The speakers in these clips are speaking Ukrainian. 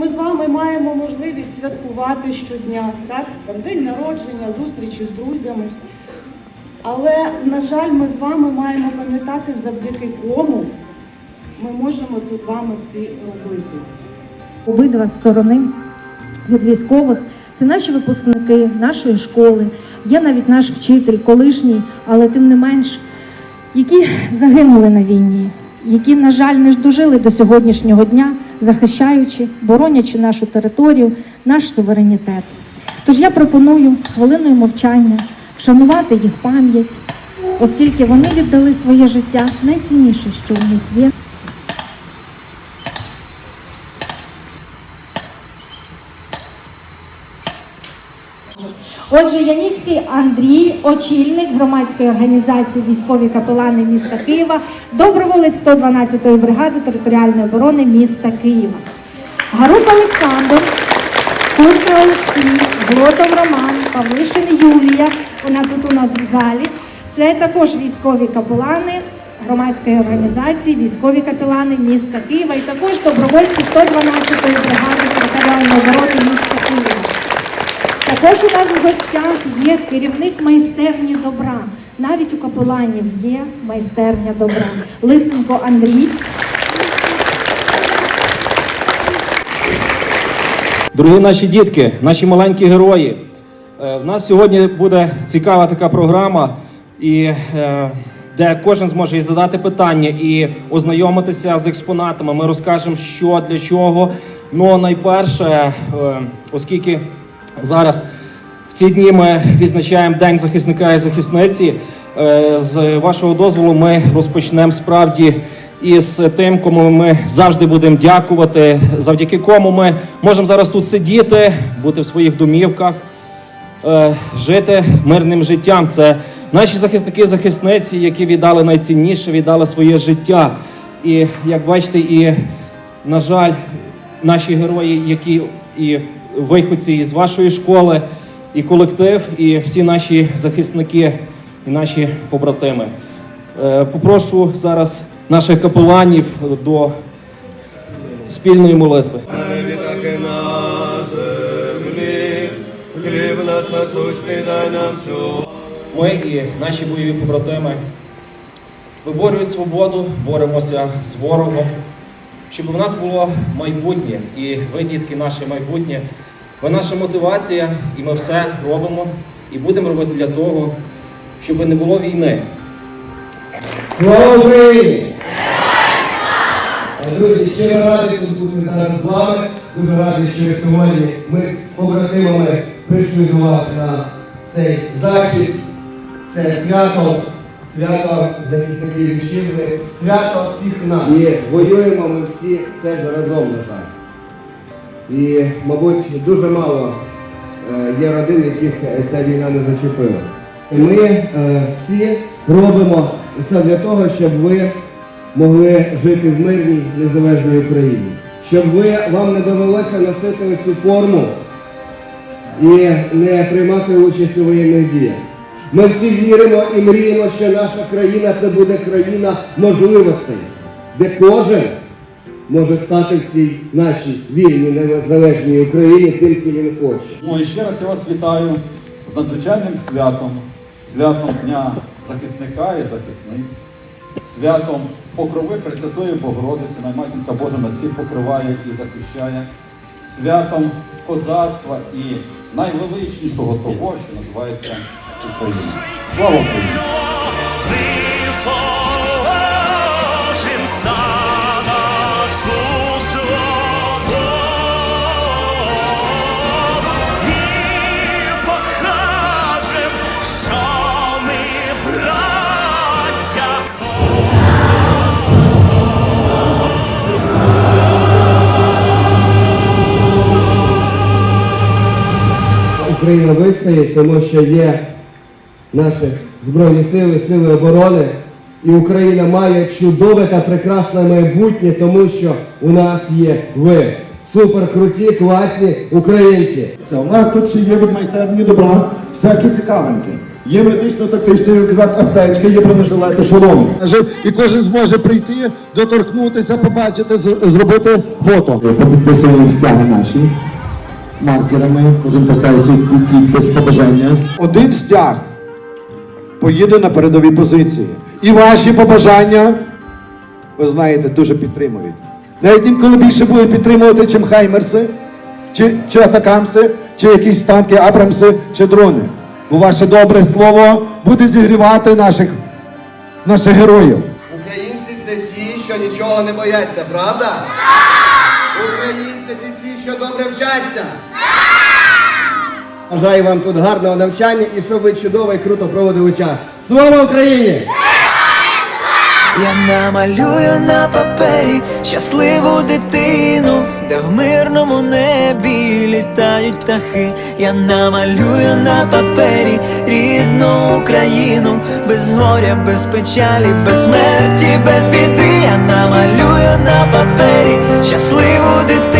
ми з вами маємо можливість святкувати щодня, так? Там день народження, зустрічі з друзями. Але, на жаль, ми з вами маємо пам'ятати, завдяки кому ми можемо це з вами всі робити. обидва сторони від військових. Це наші випускники нашої школи. Є навіть наш вчитель, колишній, але тим не менш, які загинули на війні, які, на жаль, не дожили до сьогоднішнього дня, захищаючи, боронячи нашу територію, наш суверенітет. Тож я пропоную хвилиною мовчання вшанувати їх пам'ять, оскільки вони віддали своє життя найцінніше, що в них є. Отже, Яніцький Андрій, очільник громадської організації військові капелани міста Києва, доброволець 112-ї бригади територіальної оборони міста Києва. Гарук Олександр, Курка Олексій, Глотов Роман, Павлишин Юлія. Вона тут у нас в залі. Це також військові капелани громадської організації, військові капелани міста Києва і також добровольці 112-ї бригади територіальної оборони міста Києва. Також у нас в гостях є керівник майстерні добра. Навіть у капеланів є майстерня добра. Лисенко Андрій. Дорогі наші дітки, наші маленькі герої. е, В нас сьогодні буде цікава така програма, і, е, де кожен зможе і задати питання і ознайомитися з експонатами. Ми розкажемо, що для чого. Ну, найперше, е, оскільки зараз в ці дні ми відзначаємо День захисника і захисниці. Е, З вашого дозволу ми розпочнемо справді із тим, кому ми завжди будемо дякувати, завдяки кому ми можемо зараз тут сидіти, бути в своїх домівках, е, жити мирним життям. Це наші захисники і захисниці, які віддали найцінніше, віддали своє життя. І як бачите, і на жаль, наші герої, які і виходці із вашої школи, і колектив, і всі наші захисники, і наші побратими. Е, Попрошу зараз наших капеланів до спільної молитви. Ми і наші бойові побратими виборюють свободу, боремося з ворогом, щоб у нас було майбутнє, і ви, дітки, наше майбутнє, ви наша мотивація, і ми все робимо і будемо робити для того, щоб не було війни. Слава Україні! Друзі, щиро радий тут бути зараз з вами. Дуже радий, що сьогодні ми з побратимами прийшли до вас на цей захід. Це свято, свято захисників вітчизни, свято всіх нас. І воюємо ми всі теж разом, на жаль. І, мабуть, дуже мало е, є родин, яких е, ця війна не зачепила. І ми е, всі робимо все для того, щоб ви могли жити в мирній незалежній Україні. Щоб ви, вам не довелося носити цю форму і не приймати участь у воєнних діях. Ми всі віримо і мріємо, що наша країна це буде країна можливостей, де кожен може стати в цій нашій вільній незалежній Україні, ким він хоче. Ну і ще раз я вас вітаю з надзвичайним святом, святом Дня захисника і захисниць, святом покрови Пресвятої Богородиці, Найматінка Божа нас всіх покриває і захищає, святом козацтва і найвеличнішого того, що називається Україна. Слава Україні! Україна вистоїть, тому що є наші Збройні сили, сили оборони. І Україна має чудове та прекрасне майбутнє, тому що у нас є ви. Супер круті, класні українці. Це у нас тут ще є від майстерні добра всякі цікавинки. Є медично-тактичний рюкзак, аптечка, є бронежилети, шоломи. І кожен зможе прийти, доторкнутися, побачити, зробити фото. Підписуємо стяги наші маркерами. Кожен поставить свій підпис побажання. Один стяг поїде на передові позиції. І ваші побажання, ви знаєте, дуже підтримують. Навіть інколи більше будуть підтримувати, чим хаймерси, чи, чи атакамси, чи якісь танки, абрамси, чи дрони. Бо ваше добре слово буде зігрівати наших, наших героїв. Українці це ті, що нічого не бояться, правда? Українці це ті, що добре вчаться. Бажаю вам тут гарного навчання і щоб ви чудово і круто проводили час. Слава Україні! Я намалюю на папері щасливу дитину, де в мирному небі літають птахи. Я намалюю на папері рідну Україну, без горя, без печалі, без смерті, без біди. Я намалюю на папері щасливу дитину,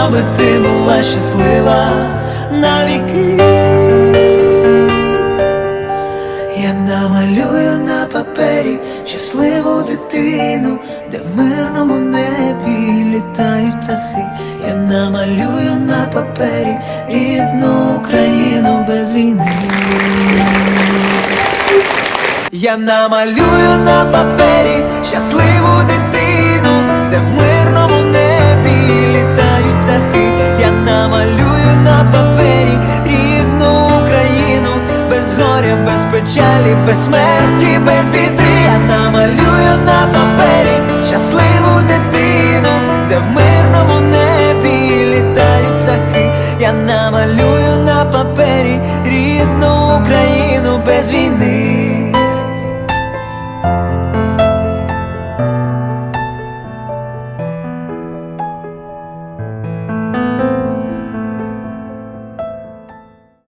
щоби ти була щаслива навіки. Я намалюю на папері щасливу дитину, де в мирному небі літають птахи. Я намалюю на папері рідну Україну без війни. Я намалюю на папері щасливу дитину, де в мирному намалюю на папері рідну Україну, без горя, без печалі, без смерті, без біди.